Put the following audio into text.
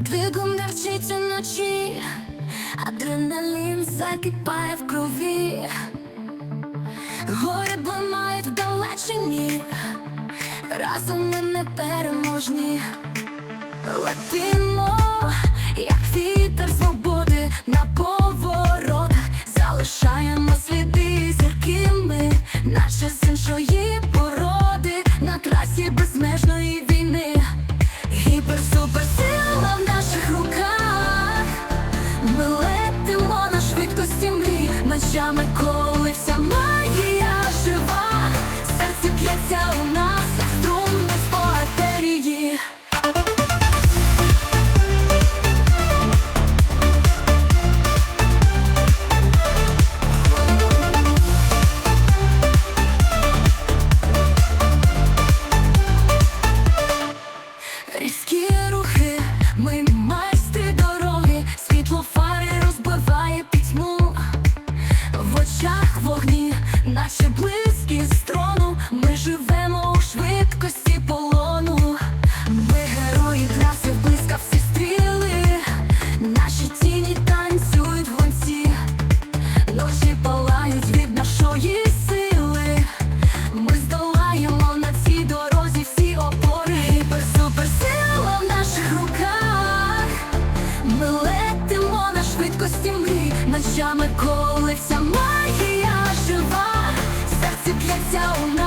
Двигун не вчить уночі, адреналін закипає в крові, гори блимають вдалечині, разом ми не переможні. Летимо, як вітер свободи на поворотах, залишаємо сліди зірки ми, наче з іншої мрій, ночами, коли очах вогні, наші близькі з Ночами, колиться магія жива. Серці п'ється у нас,